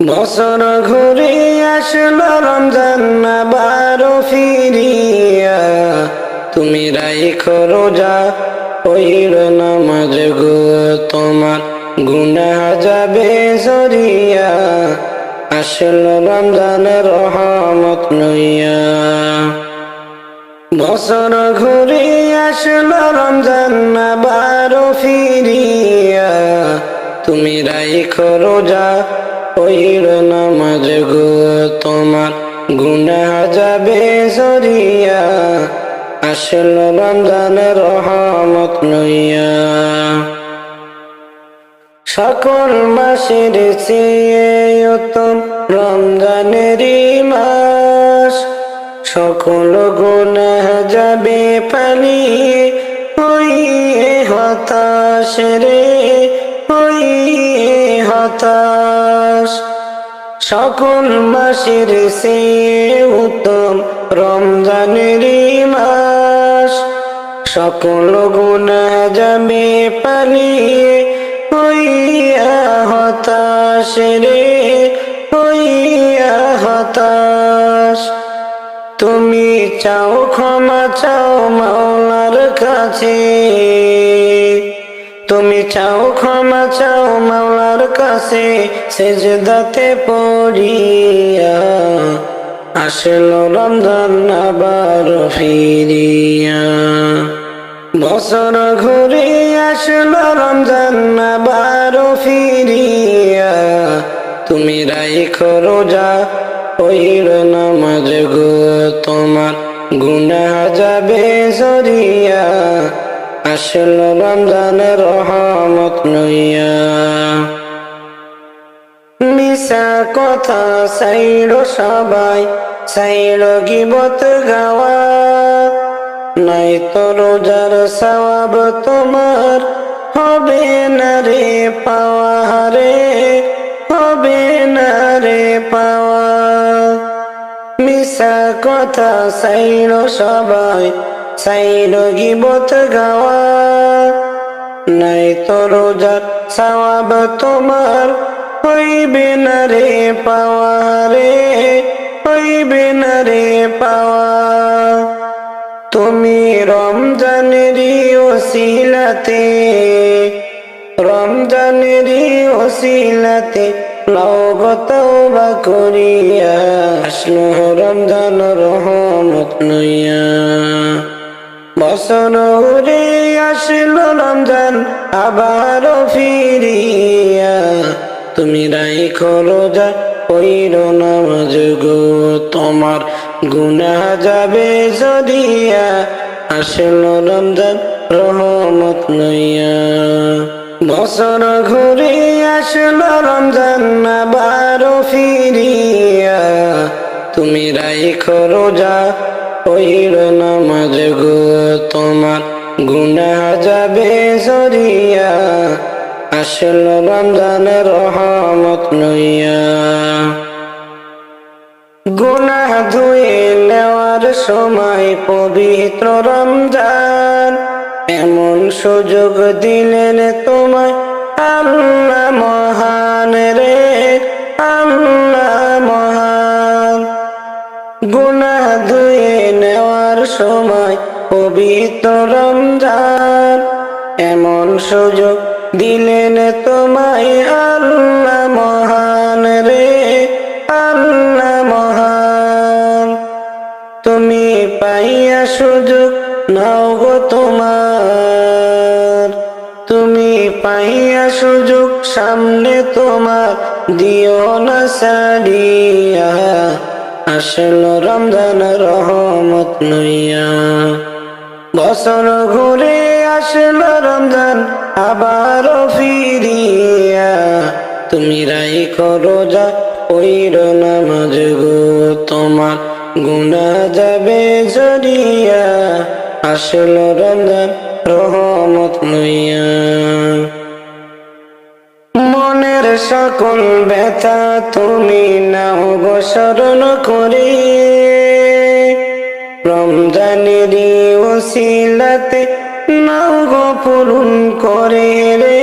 বছর ঘুরে আসলো রমজান বারো ফিরিয়া। তুমি রাইখো রোজা ওইর নামাজ গো, তোমার গুনা যাবে জরিয়া। আসলো রমজানের রহমত নইয়া বছর ঘুরে আসলো রমজান বারো ফিরিয়া। তুমি রাইখো রোজা ওইর নামাজ গো, তোমার গুনা যাবে জরিয়া। আসলো রমজানের রহমত নইয়া সকল মাসের চেয়ে উত্তম মাস। সকল গুণা যাবে পালিয়ে হইয়ে হতাশ রে, হইয়ে হতাশ সকল মাসের সে উত্তম রমজানেরই মাস। সকল গুণা যাবে পালিয়ে হইয়া হতাশ রে, হইয়া হতাশ। তুমি চাও, ক্ষমা চাও মাওলার কাছে। তুমি চাও, ক্ষমা চাও মাওলার কাছে। সেজদাতে পড়িয়া আসলো রমজান আবার ফিরিয়া। বছর ঘুরে আসলো রমজান আবার ফিরিয়া। তুমি রাইখো রোজা ওইর নামাজ গো, তোমার গুনা যাবে জরিয়া। আসলো রমজানের রহমত নইয়া মিশা কথা সাইড সবাই সাইড গিবত গাওয়া। নাই তো রোজার সওয়াব তোমার হবে না রে পাওয়া রে হবে না রে পাওয়া। মিশা কথা সাইড সবাই সাইড গিবত গাওয়া। নাই তো রোজার সওয়াব তোমার হইবে না রে পাওয়া রে হইবে না পাওয়া। তুমি রমজানেরই ওসিলাতে রমজানেরই ওসিলাতে নগত বা করিয়া, আসলো রমজান রহমত নইয়া বছর উড়ে আসলো রমজান আবার ফিরিয়া। তুমি রাইখো রোজা ওইর নামাজ গো, তোমার গুনা যাবে জরিয়া আসলো রমজান রহমত নইয়া বছর ঘুরে আসলো রমজান আবার ফিরিয়া। তুমি রাইখো রোজা ওইর নামাজ গো, তোমার গুনা যাবে জরিয়া আসলো রমজানের রহমত নইয়া গুনা ধুয়ে নেওয়ার সময় পবিত্র রমজান। এমন সুযোগ দিলেন তোমায় আল্লাহ মহান রে, আল্লাহ মহান। গুনা ধুয়ে নেওয়ার সময় পবিত্র রমজান। এমন সুযোগ দিলেন তোমায় আল্লাহ মহান রে, আল্লাহ মহান। তুমি পাইয়া সুযোগ নাও গো তোমার। তুমি পাইয়া সুযোগ সামনে তোমার দিও না সারিয়া আসলো রমজান রহমত নইয়া বছর ঘুরে আসলো রমজান আবার ফিরিয়া তুমি রাইখো রোজা ওইর নামাজ গো, তোমার গুনা যাবে জরিয়া। আসলো রমজান রহমত নইয়া মনের সকল ব্যথা তুমি নাও গো স্মরণ করে রমজানেরই ওসিলাতে গো পূরণ করে রে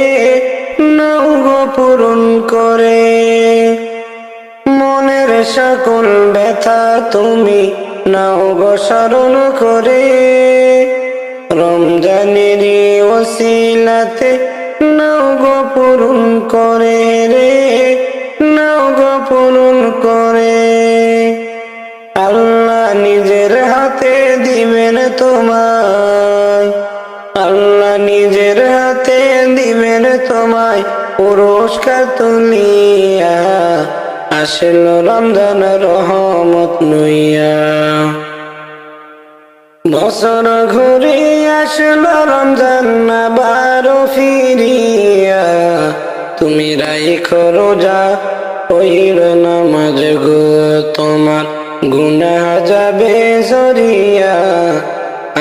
নাও গো পূরণ করে। মনের সকল ব্যথা তুমি নাও গো স্মরণ করে। রমজানের ওসিলাতে নাও গো পূরণ করে রে নাও গো পূরণ করে। আল্লাহ নিজের হাতে দিবেন তোমায় পুরস্কার তুলিয়া আসল রমজান রহমত নইয়া। বছর ঘুরে আসলো রমজান আবার ফিরিয়া। তুমি রাইখো রোজা ওইর নামাজ গো, তোমার গুনা যাবে সরিয়া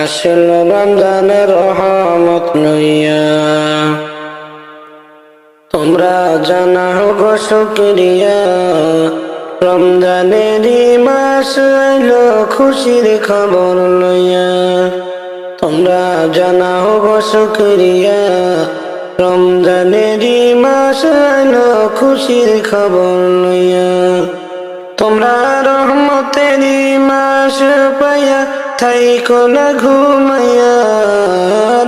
আসলো রমজান রহমত লইয়া তোমরা জানাও গো শুক্রিয়া রমজানেরই মাস আইলো খুশির খবর লইয়া। তোমরা জানাও গো শুক্রিয়া রমজানেরই মাস আইলো খুশির খবর লইয়া। তোমরা রহমতেরই মাস পাইয়া থাইকো না ঘুমাইয়া।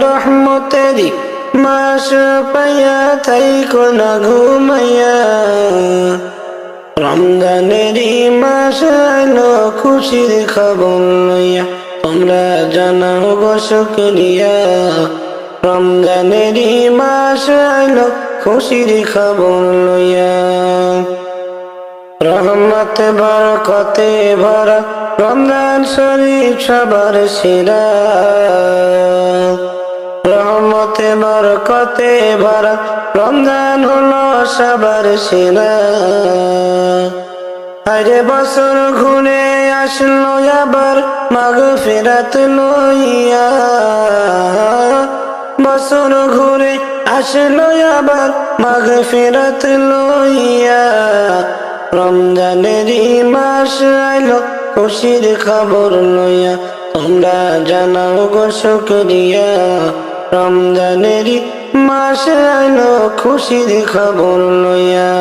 রহমতেরই মাস পাইয়া থাইকো না ঘুমাইয়া। রমজানেরই মাস আইলো খুশির খবর লইয়া। তোমরা জানাও গো শুক্রিয়া। রমজানেরই মাস আইলো খুশির খবর লইয়া। রহমত, বরকতে, ভরা রমজান শরীফ সবার সেরা। রহমতে বরকতে ভরা রমজান হলো সবার সেরা। আরে বছর ঘুরে আসলো আবার মাগ ফেরাত লইয়া। বছর ঘুরে আসলো আবার মাগ ফেরাত লইয়া। রমজানেরই মাস আইলো, খুশির খবর লইয়া। তোমরা জানাও গো শুক্রিয়া। রমজানেরই মাস আইলো, খুশির খবর লইয়া।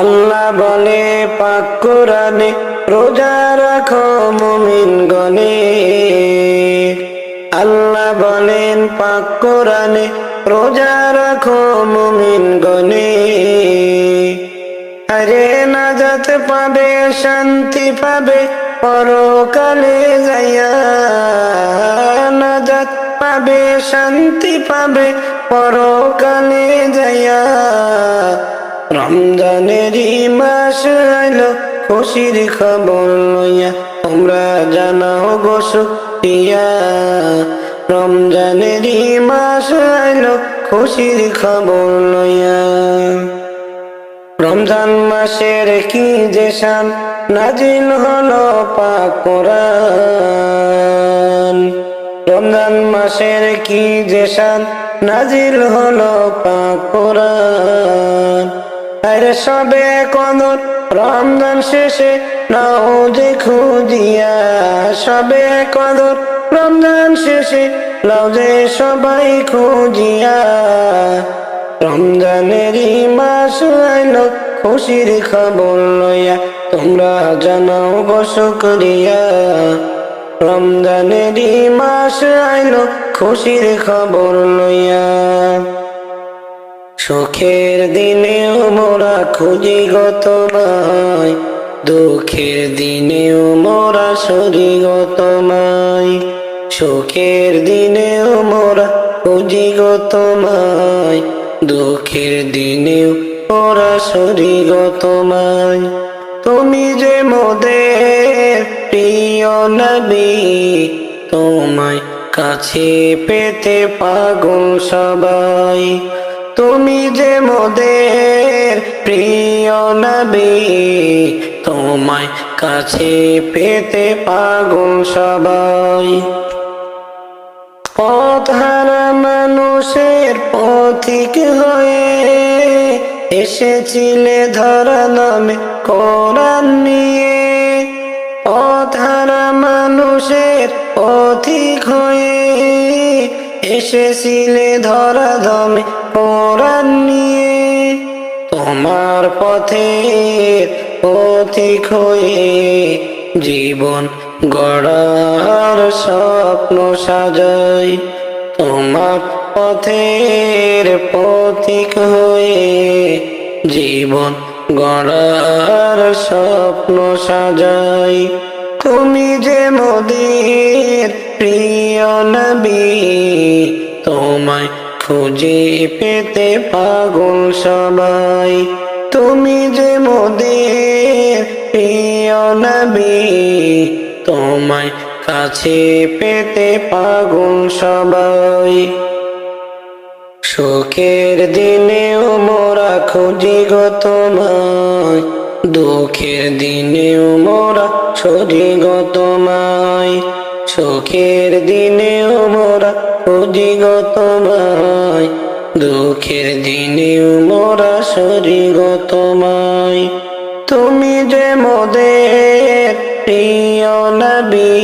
আল্লাহ বলে, পাক কোরআনে রোজা রাখো মুমিন গনে। আল্লাহ বলেন, পাক কোরআনে রোজা রাখো মুমিন গনে। আরে নাজাত পাবে, শান্তি পাবে, পরকালে যাইয়া। পাবে, শান্তি পাবে, পরকালে যাইয়া। রমজানেরই মাস আইলো, খুশির খবর লইয়া। তোমরা জানাও গো শুক্রিয়া। রমজানেরই মাস আইলো, খুশির খবর লইয়া। রমজান মাসের কি যে শান, নাজিল হলো পাক কোরআন। রমজান মাসের কি যে শান? নাজিল হলো পাক কোরআন। আরে সবে কদর, রমজান শেষে নাও যে খুদিয়া সবে কদর, রমজান শেষে লাও যে সবাই খুঁজিয়া। রমজানেরই মাস আইলো, খুশির খবর লইয়া। তোমরা জানাও গো শুক্রিয়া। রমজানেরই মাস আইলো, খুশির খবর লইয়া। সুখের দিনেও মোরা খুঁজি গত মাই দুঃখের দিনেও মোরা সরি গত মাই সুখের দিনেও মোরা খুঁজি গত মাই দুঃখের দিনেও মোরা সরি গত মাই নবী, তোমায় কাছে পেতে পাগল সবাই। তুমি যে মোদের প্রিয় নবী, তোমায় কাছে পেতে পাগল সবাই। পথ হারা মানুষের পথিক হয়ে এসেছিলে ধরা নামে কোরআন নিয়ে। হারা মানুষের পথিক হয়ে এসেছিলে ধরা দমে কোরআন নিয়ে। তোমার পথে পথিক হয়ে জীবন গড়ার স্বপ্ন সাজাই। তোমার পথের পথিক হয়ে জীবন গড়ার স্বপ্ন সাজাই। তুমি যে মোদের প্রিয় নবী, তোমায় খুঁজে পেতে পাগল সবাই। তুমি যে মোদের প্রিয় নবী, তোমায় কাছে পেতে পাগল সবাই। সুখের দিনেও মোরা খুঁজি গো তোমায়। দুঃখের দিনেও মোরা সরি গো তোমায়। সুখের দিনেও মোরা খুঁজি গো তোমায়। দুঃখের দিনেও মোরা সরি গো তোমায়। তুমি যে মোদের প্রিয় নবী,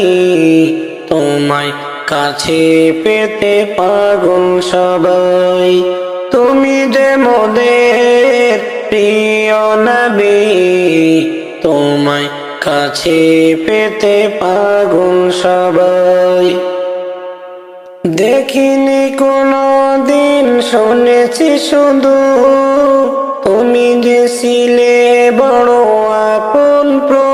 তোমায় কাছে পেতে পাগল সবাই। তুমি যে মোদের প্রিয় নবী, তোমায় কাছে পেতে পাগল সবাই। দেখিনি কোনো দিন শুনেছি শুধু তুমি যে ছিলে বড় আপন প্রভুর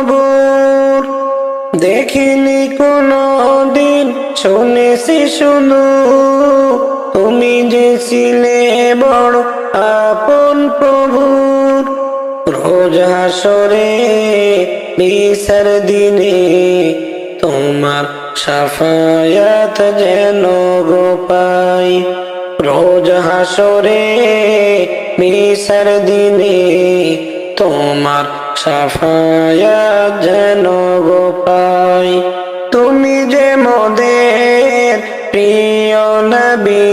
শুনেছি শুধু তুমি যে ছিলে বড় আপন প্রভুর রোজ হাসরে দিনে তোমার সাফায়াত যেন গোপাই। রোজ হাসরে দিনে তোমার সাফায়াত যেন গোপাই। তুমি যে মোদের প্রিয় নবী,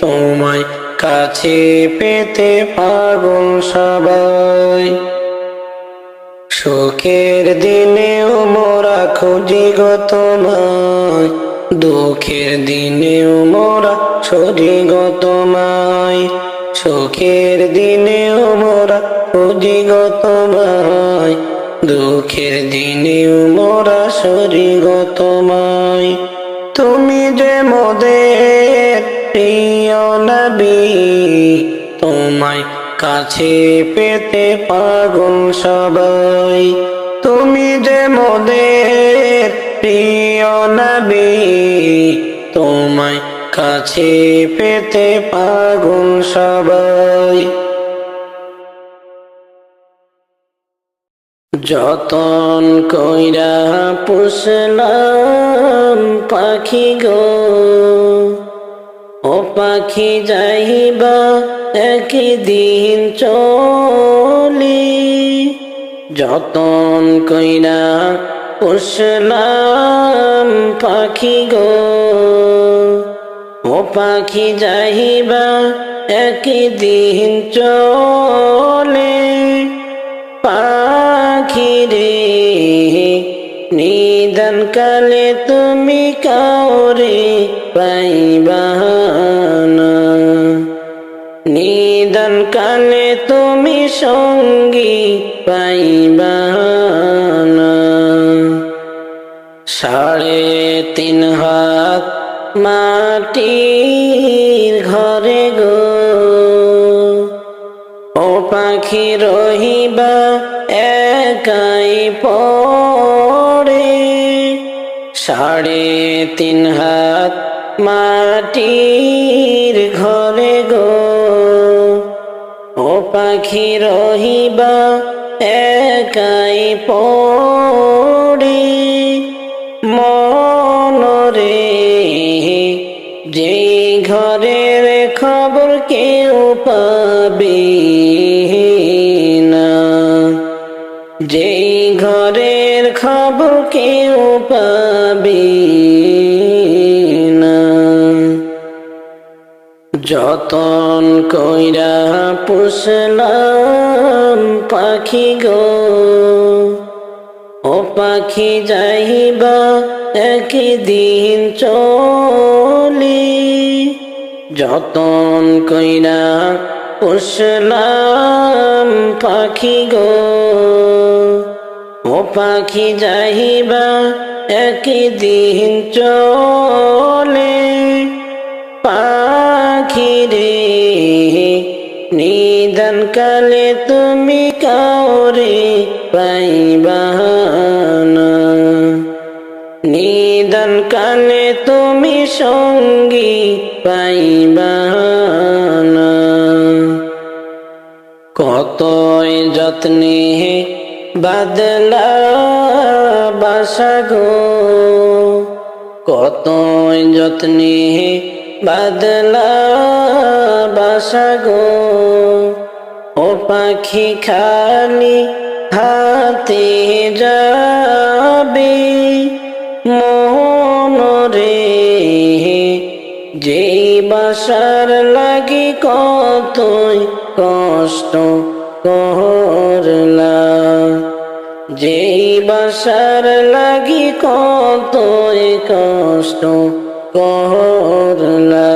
তোমায় কাছে পেতে পাগল সবাই। সুখের দিনেও মোরা খুঁজি গো তোমায়, দুঃখের দিনেও মোরা সরি গো তোমায়। সুখের দিনেও মোরা খুঁজি গো তোমায়, দুঃখের দিনেও মোরা সরি গো তোমায়। তুমি যে মোদের প্রিয় নবী, তোমায় কাছে পেতে পাগল সবাই। তুমি যে মোদের প্রিয় নবী, তোমায় কাছে পেতে পাগল সবাই। যতন কইরা পুষলাম পাখি গো। ও পাখি যাইবা একদিন চলি। যতন কইরা পুষলাম পাখি গো। ও পাখি যাইবা একদিন চলে। রে, নিদান কালে তুমি কাউরে পাইবানা নিদান কালে তুমি সঙ্গী পাইবানা সাড়ে তিন হাত মাটির ঘরে গো, ও পাখি রহিবা পড়ে। সাড়ে তিন হাত মাটির ঘরে গো। ও পাখি রহিবা একাই পড়ে। মনরে যে ঘরের খবর কেউ পাবে না। যেই ঘরের খবর কেউ পাবে না। যতন কইরা পুষলাম পাখি গো, ও পাখি যাইবা একদিন চলি। যতন কইরা পুষলাম পাখি গো ও পাখি যাইবা একদিন চলে। পাখি রে নিদান কালে তুমি কাউরে পাইবা না। নিদান কালে তুমি সঙ্গী পাইবা না। কতই যত্নে বাদলা বাসা গো। কতই যত্নে বাদলা বাসা গো। ও পাখি খালি হাতে যাবে মনরে। যেই বাসার লাগি কতই কষ্ট করলা। যেই বাসার লাগি কতই কষ্ট করলা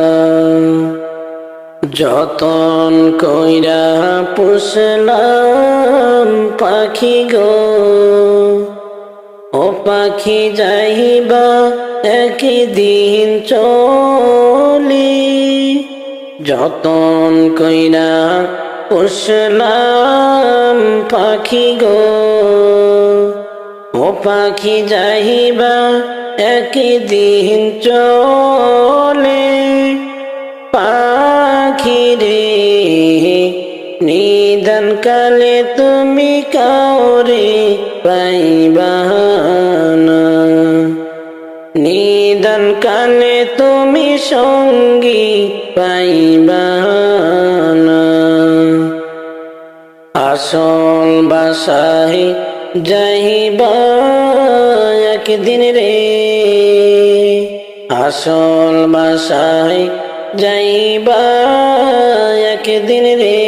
যতন কইরা পুষলাম পাখি গো। ও পাখি যাইবা একদিন চলি। যতন কইরা পুষলাম পাখি গো। ও পাখি যাইবা একদিন চলে। পাখি রে নিদান কালে তুমি কাউরে পাইবা না। নিদান কালে তুমি সঙ্গী পাইবা আসল বাসায় যাইবা একদিন রে। আসল বাসায় যাইবা একদিন রে।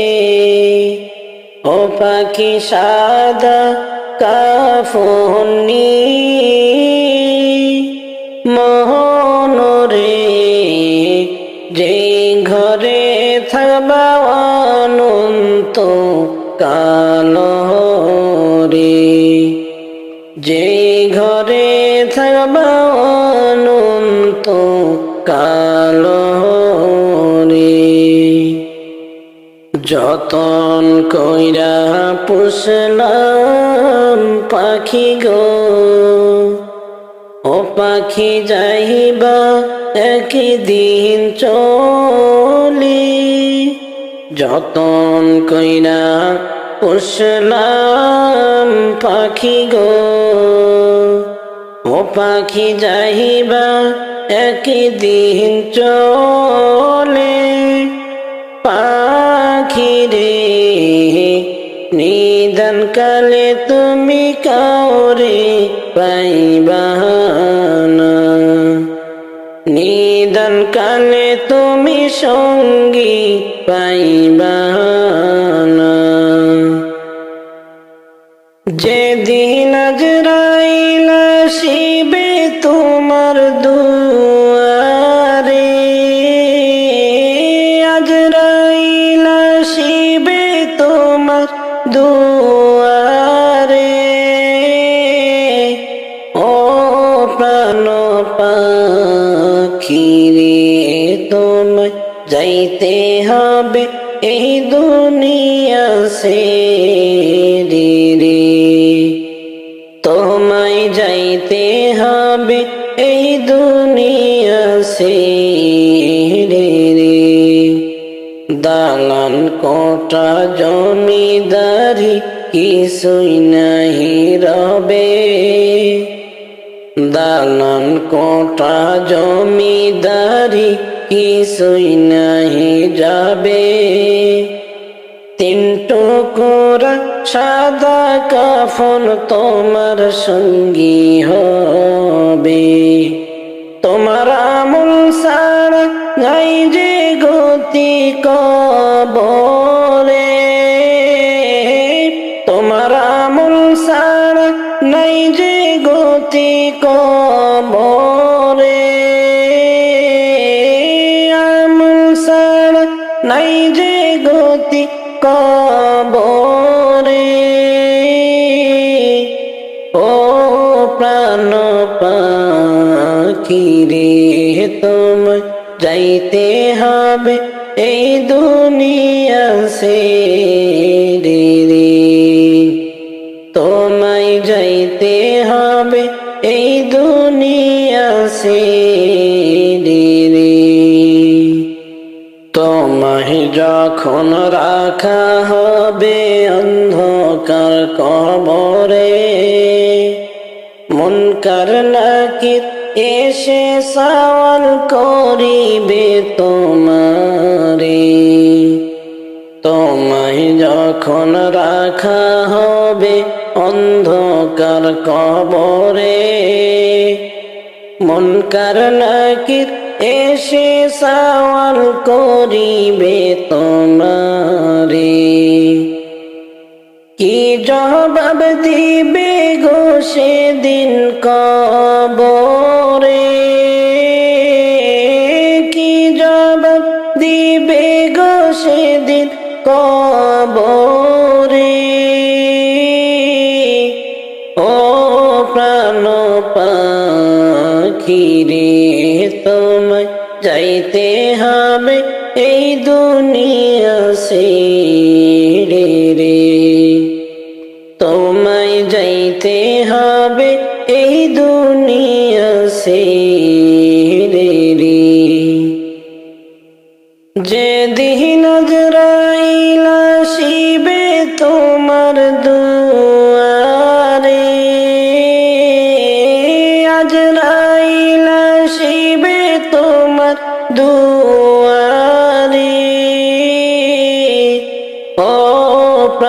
ও পাখি সাদা কাফনি মোহনরে যে ঘরে থাকবা অনন্ত কালরে যে ঘরে থাকবা অনন্ত কালরে যতন কইরা পুষলাম পাখি গো, ও পাখি যাইবা একদিন চলি। যতন কইরা পুষলাম পাখি গো। ও পাখি যাইবা একদিন চলে। পাখি রে নিদান কালে তুমি কাউরে পাইবা। সঙ্গী পাইবা। দুনিয়া সে রে তোমায় যাইতে হবে, এই দুনিয়া সে রে দালান কোটা জমিদারি কিছুই নাহি রবে। দালান কোটা জমিদারি কিছুই নাই যাবে? তিন টুকুরা সাদা কাফন তোমার সঙ্গী হবে। তোমার আমল সারা গাই যে গতি কবরে। সে রে তোমায় যাইতে হবে এই দুনিয়া সে রে রে তোমায় যখন রাখা হবে অন্ধকার কবরে মনকার নাকির এসে সওয়াল করিবে তোমারে। তোমায় যখন রাখা হবে অন্ধকার কবরে মনকার নাকির এসে সওয়াল করিবে তোমারে। কি জবাব দিবে গো সেদিন কবরে?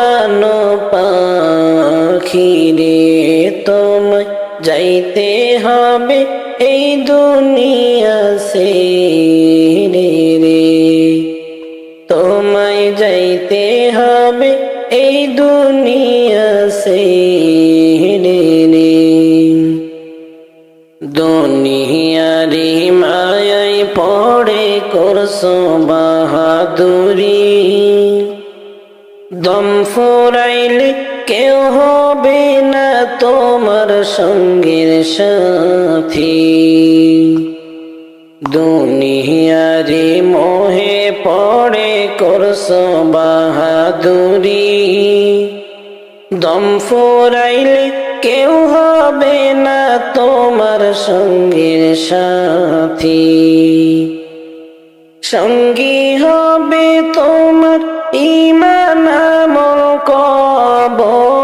প্রাণ পাখিরে তোমায় যাইতে হবে এই দুনিয়া সে। কেউ হবে না তোমার সঙ্গের সাথী। দুনিয়ারি মোহে পড়ে করছ বাহাদুরি। দম ফুরাইলে কেউ হবে না তোমার সঙ্গের সাথী। সঙ্গী হবে তোমার ইমান আমল কবরে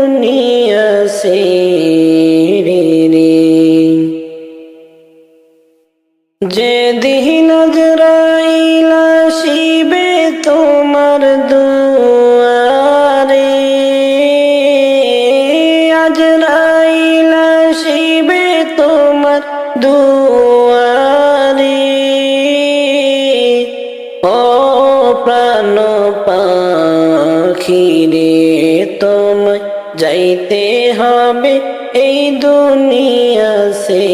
দুনিয়া সে যেদিন নজরাইলা দুনিয়া সে